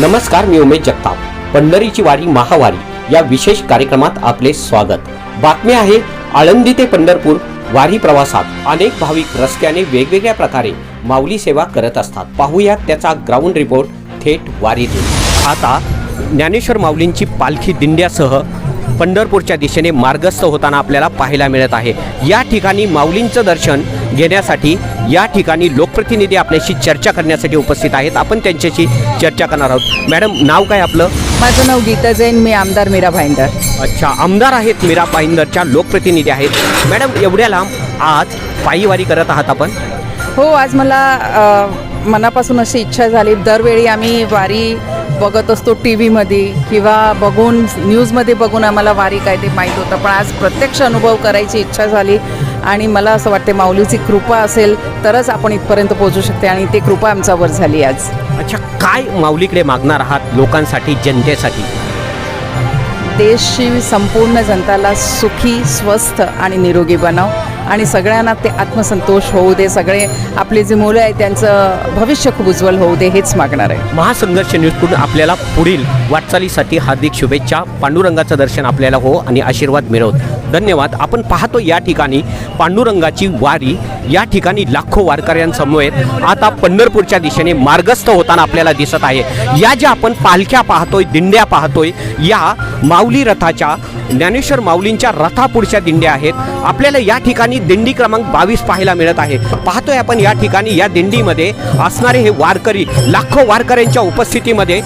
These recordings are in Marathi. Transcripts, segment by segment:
नमस्कार मी उमेश जगताप. पंढरीची वारी महावारी या विशेष कार्यक्रमात आपले स्वागत. बातमी आहे आळंदी ते पंढरपूर वारी प्रवासात अनेक भाविक रस्त्याने वेगवेगळ्या प्रकारे माऊली सेवा करत असतात. पाहूयात त्याचा ग्राउंड रिपोर्ट थेट वारीतून. आता ज्ञानेश्वर माऊलींची पालखी दिंड्यासह पंढरपूरच्या दिशेने मार्गस्थ होताना आपल्याला पाहायला मिळत आहे. या ठिकाणी माऊलींचं दर्शन घेण्यासाठी या ठिकाणी लोकप्रतिनिधी आपल्याशी चर्चा करण्यासाठी उपस्थित आहेत. आपण त्यांच्याशी चर्चा करणार आहोत. मॅडम नाव काय आपलं? माझं नाव गीता जैन. मी आमदार मीरा भाईंदर. अच्छा आमदार आहेत मीरा पाईंदरच्या लोकप्रतिनिधी आहेत. मॅडम एवढ्या लांब आज पायीवारी करत आहात आपण? हो आज मला मनापासून अशी इच्छा झाली. दरवेळी आम्ही वारी बघत असतो टी व्हीमध्ये किंवा बघून न्यूजमध्ये बघून आम्हाला वारी काय ते माहीत होतं. पण आज प्रत्यक्ष अनुभव करायची इच्छा झाली आणि मला असं वाटते माऊलीची कृपा असेल तरच आपण इथपर्यंत पोहोचू शकते आणि ती कृपा आमच्यावर झाली आज. अच्छा काय माऊलीकडे मागणार आहात लोकांसाठी जनतेसाठी? देशची संपूर्ण जनताला सुखी स्वस्थ आणि निरोगी बनव. आणि सगळ्यांना ते आत्मसंतोष होऊ दे सगळे आपले जे मुलं आहेत त्यांचं भविष्य खूप उज्ज्वल होऊ दे हेच मागणार आहे. महासंघर्ष न्यूजकडून आपल्याला पुढील वाटचालीसाठी हार्दिक शुभेच्छा. पांडुरंगाचं दर्शन आपल्याला हो आणि आशीर्वाद मिळवत धन्यवाद. आपण पाहतो या ठिकाणी पांडुरंगाची वारी. या ठिकाणी लाखो वारकऱ्यांसमवेत. आता पंढरपूरच्या दिशेने मार्गस्थ होताना आपल्याला दिसत आहे. या ज्या आपण पालख्या पाहतोय दिंड्या पाहतोय या माऊली रथाच्या ज्ञानेश्वर माऊलींच्या रथापुढच्या दिंड्या आहेत. आपल्याला या ठिकाणी दिंडी क्रमांक बावीस पाहायला मिळत आहे. पाहतोय आपण या ठिकाणी या दिंडीमध्ये असणारे हे वारकरी लाखो वारकऱ्यांच्या उपस्थितीमध्ये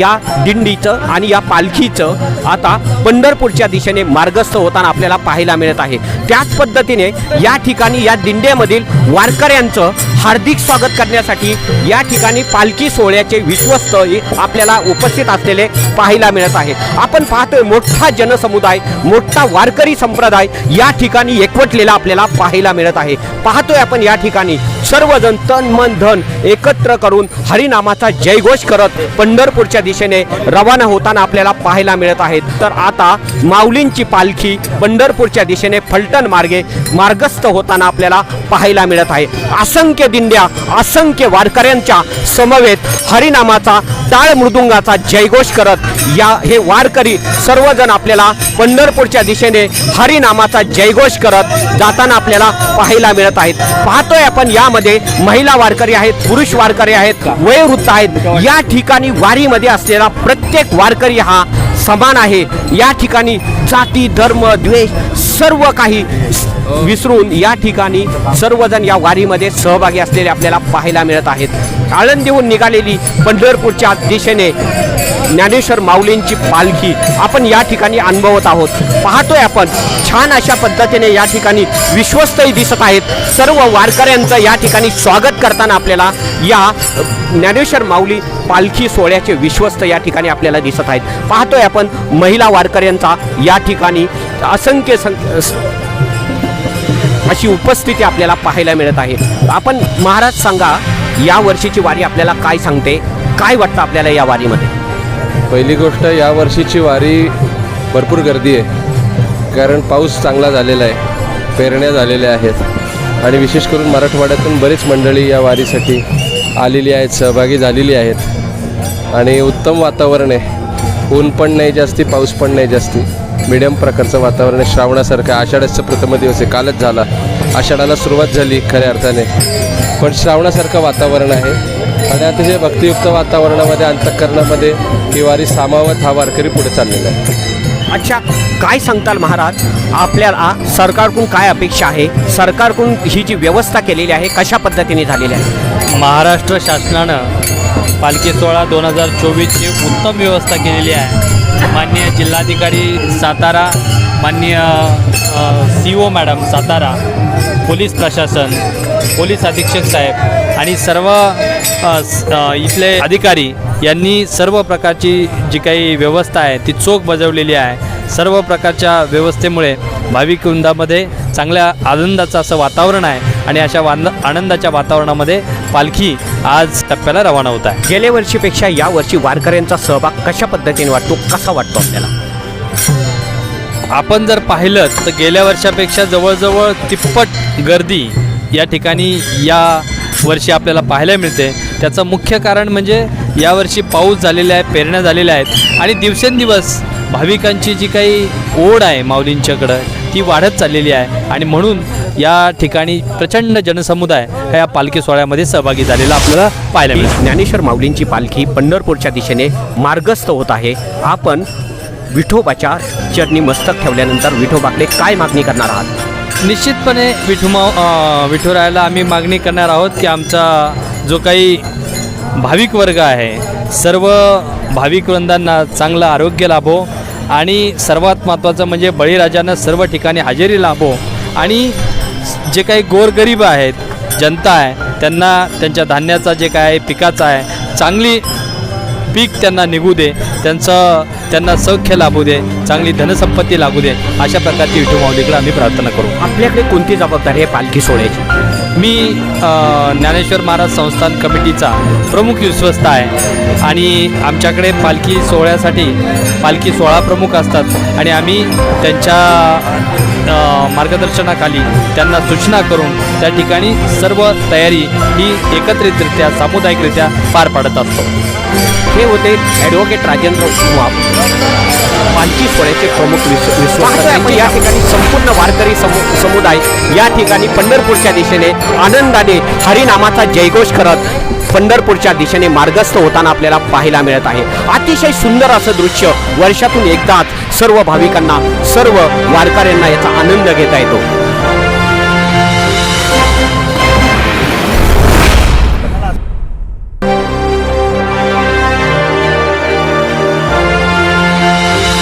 या दिंडीचं आणि या पालखीचं आता पंढरपूरच्या दिशेने मार्गस्थ होताना आपल्याला पाहायला मिळत आहे. त्याच पद्धतीने या ठिकाणी या दिंड्यामधील वारकऱ्यांचं हार्दिक स्वागत करण्यासाठी या ठिकाणी पालखी सोहळ्याचे विश्वस्त आपल्याला उपस्थित असलेले पाहायला मिळत आहे. आपण पाहतोय मोठा समुदाय मोठा वारकरी संप्रदाय या ठिकाणी एकवटलेला आपल्याला पाहायला मिळत आहे. पाहतोय आपण या ठिकाणी सर्वजण तन मन धन एकत्र करून हरिनामाचा जयघोष करत पंढरपूरच्या दिशेने रवाना होताना आपल्याला पाहायला मिळत आहेत. तर आता माऊलींची पालखी पंढरपूरच्या दिशेने फलटण मार्गे मार्गस्थ होताना आपल्याला पाहायला मिळत आहे. असंख्य दिंड्या असंख्य वारकऱ्यांच्या समवेत हरिनामाचा टाळ मृदुंगाचा जयघोष करत या हे वारकरी सर्वजण आपल्याला पंढरपूरच्या दिशेने हरिनामाचा जयघोष करत जाताना आपल्याला पाहायला मिळत आहेत. पाहतोय आपण यामध्ये महिला वारकरी आहेत पुरुष वारकरी आहेत वयोवृत्त आहेत. या ठिकाणी वारीमध्ये असलेला प्रत्येक वारकरी हा समान आहे. या ठिकाणी जाती धर्म द्वेष सर्व काही विसरून या ठिकाणी सर्वजण या वारीमध्ये सहभागी असलेले आपल्याला पाहायला मिळत आहेत. आळंदीहून निघालेली पंढरपूरच्या दिशेने ज्ञानेश्वर माऊलींची पालखी आपण या ठिकाणी अनुभवत आहोत. पाहतोय आपण छान अशा पद्धतीने या ठिकाणी विश्वस्तही दिसत आहेत. सर्व वारकऱ्यांचं या ठिकाणी स्वागत करताना आपल्याला या ज्ञानेश्वर माऊली पालखी सोहळ्याचे विश्वस्त या ठिकाणी आपल्याला दिसत आहेत. पाहतोय आपण महिला वारकऱ्यांचा या ठिकाणी असंख्य सं अशी उपस्थिती आपल्याला पाहायला मिळत आहे. आपण महाराज सांगा या वर्षीची वारी आपल्याला काय सांगते? काय वाटतं आपल्याला या वारीमध्ये? पहिली गोष्ट या वर्षीची वारी भरपूर गर्दी आहे. कारण पाऊस चांगला झालेला आहे. पेरण्या झालेल्या आहेत. आणि विशेष करून मराठवाड्यातून बरीच मंडळी या वारीसाठी आलेली आहेत सहभागी झालेली आहेत. आणि उत्तम वातावरण आहे. ऊन पण नाही जास्ती पाऊस पण नाही जास्ती. मिडियम प्रकारचं वातावरण आहे. श्रावणासारखं आषाढाचा प्रथम दिवस आहे. कालच झाला. आषाढाला सुरुवात झाली खऱ्या अर्थाने. पण श्रावणासारखं वातावरण आहे. आणि आता हे भक्तियुक्त वातावरणामध्ये अंतःकरणामध्ये ही वारी सामावत हा वारकरी पुढे चाललेला आहे. अच्छा काय सांगताल महाराज? आपल्याला सरकारकडून काय अपेक्षा आहे? सरकारकडून ही जी व्यवस्था केलेली आहे कशा पद्धतीने झालेली आहे? महाराष्ट्र शासनानं पालखी सोहळा दोन हजार चोवीसची उत्तम व्यवस्था केलेली आहे. माननीय जिल्हाधिकारी सातारा माननीय C O madam Satara police प्रशासन पोलीस अधीक्षक साहेब आणि सर्व इथले अधिकारी यांनी सर्व प्रकारची जी काही व्यवस्था आहे ती चोख बजावलेली आहे. सर्व प्रकारच्या व्यवस्थेमुळे भाविक वृंदामध्ये चांगल्या आनंदाचं असं वातावरण आहे आणि अशा वान आनंदाच्या वातावरणामध्ये पालखी आज टप्प्याला रवाना होत आहे. गेल्या वर्षीपेक्षा या वर्षी वारकऱ्यांचा सहभाग कशा पद्धतीने वाटतो? कसा वाटतो आपल्याला? आपण जर पाहिलं तर गेल्या वर्षापेक्षा जवळजवळ तिप्पट गर्दी या ठिकाणी या वर्षी आपल्याला पाहायला मिळते. त्याचं मुख्य कारण म्हणजे यावर्षी पाऊस झालेला आहे पेरण्या झालेल्या आहेत. आणि दिवसेंदिवस भाविकांची जी काही ओढ आहे माऊलींच्याकडं ती वाढत चाललेली आहे. आणि म्हणून या ठिकाणी प्रचंड जनसमुदाय हा या पालखी सोहळ्यामध्ये सहभागी झालेला आपल्याला पाहायला मिळेल. ज्ञानेश्वर माऊलींची पालखी पंढरपूरच्या दिशेने मार्गस्थ होत आहे. आपण विठोबाच्या चरणी मस्तक ठेवल्यानंतर विठोबाकडे काय मागणी करणार आहात? निश्चितपणे विठुमा विठुरायाला आम्ही मागणी करणार आहोत की आमचा जो काही भाविक वर्ग आहे सर्व भाविक वृंदांना चांगलं आरोग्य लाभो आणि सर्वात महत्त्वाचं म्हणजे बळीराजानं सर्व ठिकाणी हजेरी लाभो आणि जे काही गोरगरीब आहेत जनता आहे त्यांना त्यांच्या धान्याचा जे काय आहे, पिकाचा आहे चांगली पीक त्यांना निघू दे त्यांचं त्यांना सौख्य लाभू दे चांगली धनसंपत्ती लागू दे अशा प्रकारची विठू माऊलीकडे आम्ही प्रार्थना करू. आपल्याकडे कोणती जबाबदारी आहे पालखी सोहळ्याची? मी ज्ञानेश्वर महाराज संस्थान कमिटीचा प्रमुख विश्वस्त आहे. आणि आमच्याकडे पालखी सोहळ्यासाठी पालखी सोहळा प्रमुख असतात. आणि आम्ही त्यांच्या मार्गदर्शनाखाली त्यांना सूचना करून त्या ठिकाणी सर्व तयारी ही एकत्रितरित्या सामुदायिकरित्या पार पाडत असतो. हे होते ॲडव्होकेट राजेंद्र कुमार पालखी सोहळ्याचे प्रमुख विश्व विश्वास आपण या ठिकाणी संपूर्ण वारकरी समु समुदाय या ठिकाणी पंढरपूरच्या दिशेने आनंदाने हरिनामाचा जयघोष करत पंढरपूरच्या दिशेने मार्गस्थ होताना आपल्याला पाहायला मिळत आहे. अतिशय सुंदर असं दृश्य वर्षातून एकदाच सर्व भाविकांना सर्व वारकऱ्यांना याचा आनंद घेता येतो.